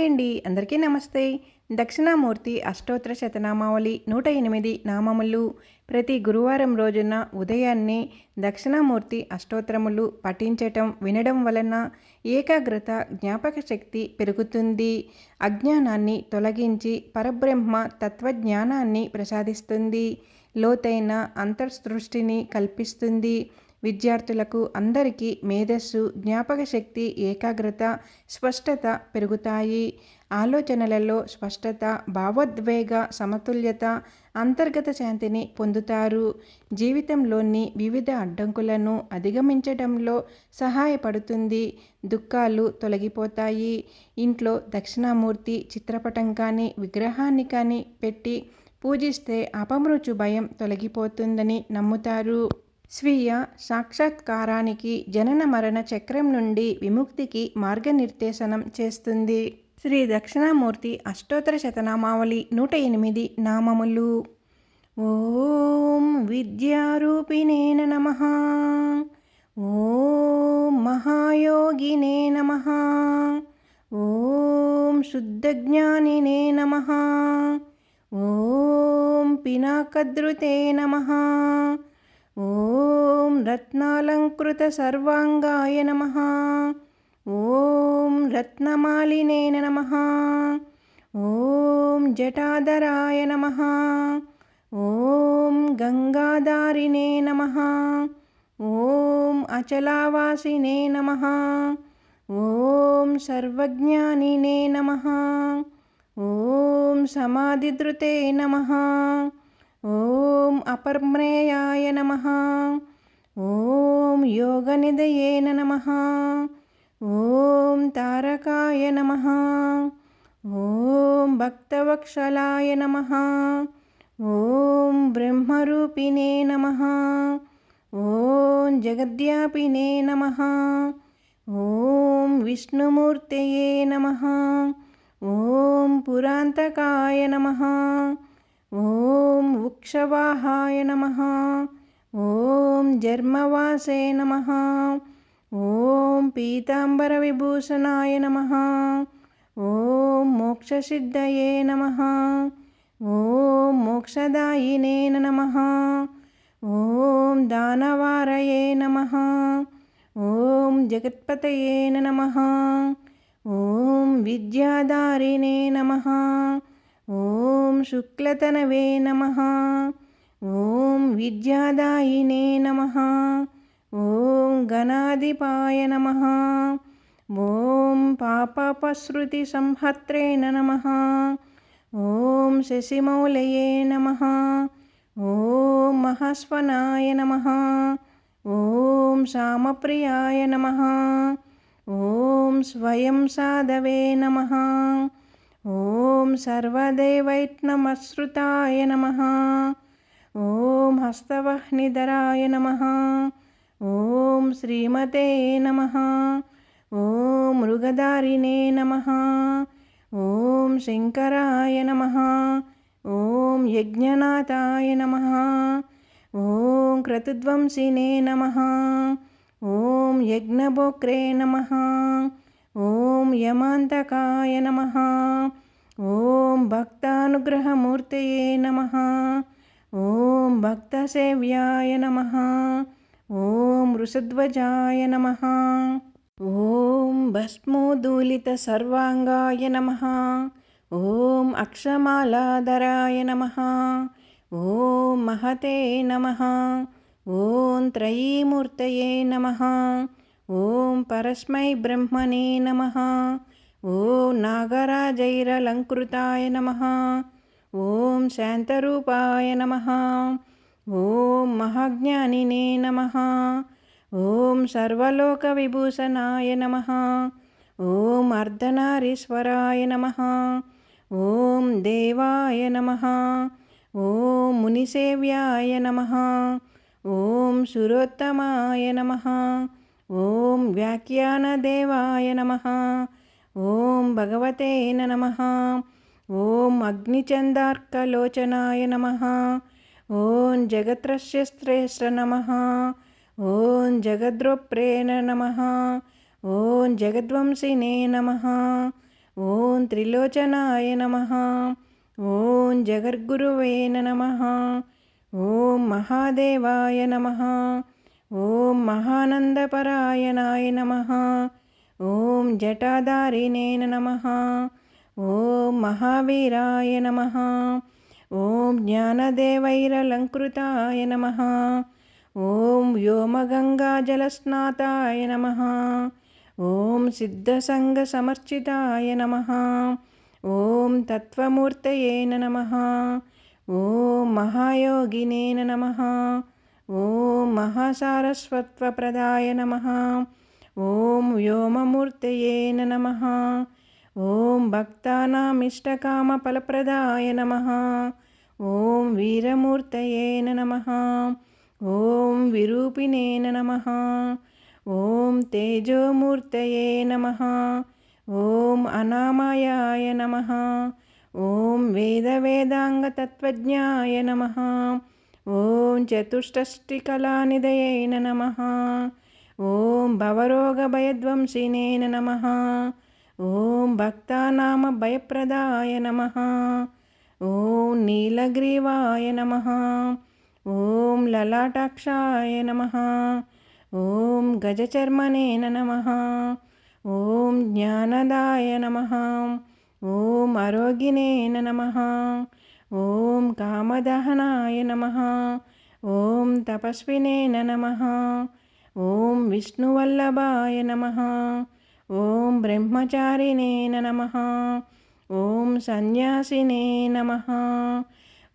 Hi అండి. అందరికీ నమస్తే. దక్షిణామూర్తి అష్టోత్తర శతనామావళి నూట ఎనిమిది నామములు. ప్రతి గురువారం రోజున ఉదయాన్నే దక్షిణామూర్తి అష్టోత్తరములు పఠించటం వినడం వలన ఏకాగ్రత జ్ఞాపక శక్తి పెరుగుతుంది. అజ్ఞానాన్ని తొలగించి పరబ్రహ్మ తత్వజ్ఞానాన్ని ప్రసాదిస్తుంది. లోతైన అంతర్సృష్టిని కల్పిస్తుంది. విద్యార్థులకు అందరికీ మేధస్సు జ్ఞాపక శక్తి ఏకాగ్రత స్పష్టత పెరుగుతాయి. ఆలోచనలలో స్పష్టత భావోద్వేగ సమతుల్యత అంతర్గత శాంతిని పొందుతారు. జీవితంలోని వివిధ అడ్డంకులను అధిగమించడంలో సహాయపడుతుంది. దుఃఖాలు తొలగిపోతాయి. ఇంట్లో దక్షిణామూర్తి చిత్రపటం కానీ విగ్రహాన్ని కానీ పెట్టి పూజిస్తే అపమృచు భయం తొలగిపోతుందని నమ్ముతారు. స్వీయ సాక్షాత్కారానికి జనన మరణ చక్రం నుండి విముక్తికి మార్గనిర్దేశనం చేస్తుంది. శ్రీ దక్షిణామూర్తి అష్టోత్తర శతనామావళి నూట ఎనిమిది నామములు. ఓం విద్యారూపిణే నమ. ఓం మహాయోగినే నమ. ఓం శుద్ధజ్ఞానినే నమ. ఓం పినాకద్రుతే నమ. ఓం రత్నాలంకృత సర్వాంగాయ నమ. ఓం రత్నమాలినే నమ. ఓం జటాధరాయ నమ. ఓం గంగాధారినే నమ. ఓం అచలావాసినే నమ. ఓం సర్వజ్ఞానినే నమ. ఓం సమాధిధృతే నమ. ఓం అపర్మ్రేయాయ నమ. ఓం యోగనిదయేన నమ. ఓం తారకాయ నమ. ఓం భక్తవక్షలాయ నమ. ఓం బ్రహ్మరూపిణే నమ. ఓం జగద్యాపినే నమ. ఓం విష్ణుమూర్తయే నమ. ఓం పురాంతకాయ నమ. ఓం వృక్షవాహాయ నమ. ఓం జర్మవాసే నమ. ఓం పీతాంబర విభూషణాయ నమ. ఓం మోక్షసిద్ధయే నమ. ఓం మోక్షదాయినే నమ. ఓం దానవారయే నమ. ఓం జగత్పతయే నమ. ఓం విద్యాధారిణే నమ. ఓం శుక్లతనవే నమ. ఓం విద్యాదాయినే నమ. ఓం గణాధిపాయ నమ. ఓం పాపపశ్రుతి సంహత్రేణ నమ. ఓం శశిమౌలయే నమ. ఓం మహస్వనాయ నమ. ఓం సామప్రియాయ నమ. ఓం స్వయం సాధవే నమ. ఓం సర్వదేవైట్నమశ్రుతాయ నమ. ఓం హస్తవహ్నిధరాయ నమ. ఓం శ్రీమతే నమ. ఓం మృగదారిణే నమ. ఓం శంకరాయ నమ. ఓం యజ్ఞనాథాయ నమ. ఓం క్రతుధ్వంసినే నమ. ఓం యజ్ఞభోక్రే నమ. ఓం యమాంతకాయ నమ. ఓం భక్తానుగ్రహమూర్తయే నమ. ఓం భక్తసేవ్యాయ నమ. ఓం ఋషధ్వజాయ నమ. ఓం భస్మోదూలిత సర్వాంగాయ నమ. ఓం అక్షమాలాధరాయ నమ. ఓం మహతే నమ. ఓం త్రయీమూర్తయే నమ. ఓం పరస్మై బ్రహ్మణే నమ. ఓం నాగరాజైరలంకృతాయ నమ. ఓం శాంతరూపాయ నమ. ఓం మహాజ్ఞానినే నమ. ఓం సర్వలోక విభూషణాయ నమ. ఓం అర్ధనారీశ్వరాయ నమ. ఓం దేవాయ నమ. ఓం మునిసేవ్యాయ నమ. ఓం సురోత్తమాయ నమ. ఓం వ్యాఖ్యానదేవాయ నమ. ఓం భగవతే నమ. ఓం అగ్నిచందార్కలోచనాయ నమ. ఓం జగత్రశ్రేష్ఠ నమ. ఓం జగద్రోప్రేణ నమ. ఓం జగద్వంశినే నమ. ఓం త్రిలోచనాయ నమ. ఓం జగద్గురువే నమ. ఓం మహాదేవాయ నమ. ఓం మహానందపరాయణాయ నమ. ఓం జటాధారిణే నమ. ఓం మహావీరాయ నమ. ఓం జ్ఞానదేవైరలంకృతాయ నమ. ఓం వ్యోమగంగాజలస్నాతాయ నమ. ఓం సిద్ధసంగసమర్చితాయ నమ. ఓం తత్వమూర్తయే నమ. ఓం మహాయోగినేన నమ. ఓం మహాసారస్వత్వప్రదాయ నమ. ఓం వ్యోమమూర్తయే నమ. ఓం భక్తానామిష్టకామఫలప్రదాయ నమ. ఓం వీరమూర్తయే నమ. ఓం విరూపిణే నమ. ఓం తేజోమూర్తయే నమ. ఓం అనామాయాయ నమ. ఓం వేదవేదాంగతత్వజ్ఞాయ నమ. ఓం చతుష్టష్టికళానిదయైన నమ. ఓం భవరోగభయధ్వంసినేన నమ. ఓం భక్తానామ భయప్రదాయ నమ. ఓం నీలగ్రీవాయ నమ. ఓం లలాటాక్షాయ నమ. ఓం గజచర్మనేన నమ. ఓం జ్ఞానదాయ నమ. ఓం ఆరోగ్యనేన నమ. ఓం కామదహనాయ నమ. ఓం తపస్వినేన నమ. ఓం విష్ణువల్లభాయ నమ. ఓం బ్రహ్మచారిణేన నమ. ఓం సన్యాసినే నమ.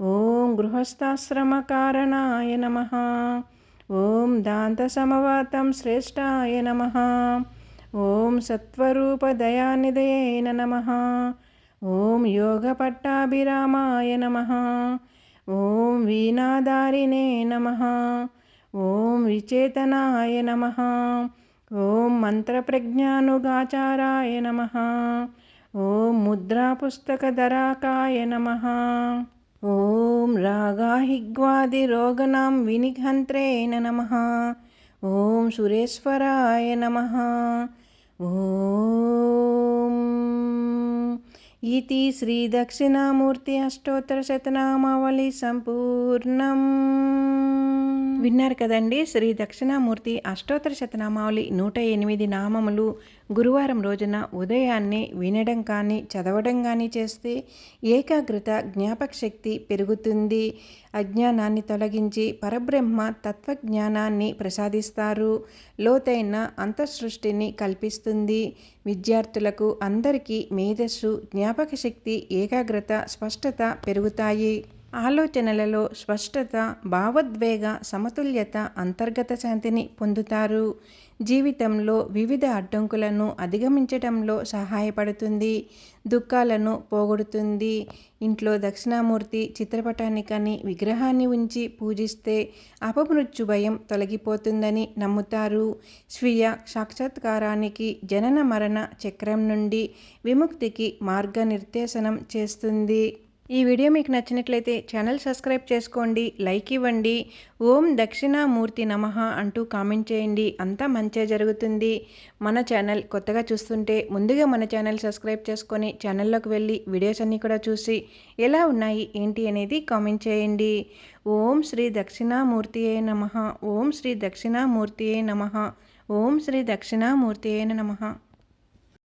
ఓం గృహస్థాశ్రమకారణాయ నమ. ఓం దాంతసమవాతం శ్రేష్టాయ నమ. ఓం సత్వరూపదయానిదయేన నమ. ఓం యోగపట్టాభిరామాయ నమ. ఓం వీణాదారిణే నమ. ఓం విచేతనాయ నమ. ఓం మంత్రప్రజ్ఞానుగాచారాయ నమ. ఓం ముద్రాపుస్తకధరాకాయ నమ. ఓం రాగాహిగ్వాదిరోగణాం వినిఘంత్రేణ నమ. ఓం సురేశ్వరాయ నమ. ఓం इति శ్రీదక్షిణామూర్తి అష్టోత్తరశతనామావళి సంపూర్ణం విన్నారు కదండి శ్రీ దక్షిణామూర్తి అష్టోత్తర శతనామావళి నూట ఎనిమిది నామములు గురువారం రోజున ఉదయాన్నే వినడం కానీ చదవడం కానీ చేస్తే ఏకాగ్రత జ్ఞాపక శక్తి పెరుగుతుంది. అజ్ఞానాన్ని తొలగించి పరబ్రహ్మ తత్వజ్ఞానాన్ని ప్రసాదిస్తారు. లోతైన అంతఃసృష్టిని కల్పిస్తుంది. విద్యార్థులకు అందరికీ మేధస్సు జ్ఞాపక శక్తి ఏకాగ్రత స్పష్టత పెరుగుతాయి. ఆలోచనలలో స్పష్టత భావోద్వేగ సమతుల్యత అంతర్గత శాంతిని పొందుతారు. జీవితంలో వివిధ అడ్డంకులను అధిగమించడంలో సహాయపడుతుంది. దుఃఖాలను పోగొడుతుంది. ఇంట్లో దక్షిణామూర్తి చిత్రపటానికని విగ్రహాన్ని ఉంచి పూజిస్తే అపమృత్యు భయం తొలగిపోతుందని నమ్ముతారు. స్వీయ సాక్షాత్కారానికి జనన మరణ చక్రం నుండి విముక్తికి మార్గనిర్దేశనం చేస్తుంది. ఈ వీడియో మీకు నచ్చినట్లయితే ఛానల్ సబ్స్క్రైబ్ చేసుకోండి లైక్ ఇవ్వండి. ఓం దక్షిణామూర్తి నమ అంటూ కామెంట్ చేయండి. అంతా మంచిగా జరుగుతుంది. మన ఛానల్ కొత్తగా చూస్తుంటే ముందుగా మన ఛానల్ సబ్స్క్రైబ్ చేసుకొని ఛానల్లోకి వెళ్ళి వీడియోస్ అన్నీ కూడా చూసి ఎలా ఉన్నాయి ఏంటి అనేది కామెంట్ చేయండి. ఓం శ్రీ దక్షిణామూర్తియే నమ. ఓం శ్రీ దక్షిణామూర్తియే నమ. ఓం శ్రీ దక్షిణామూర్తియే నమ.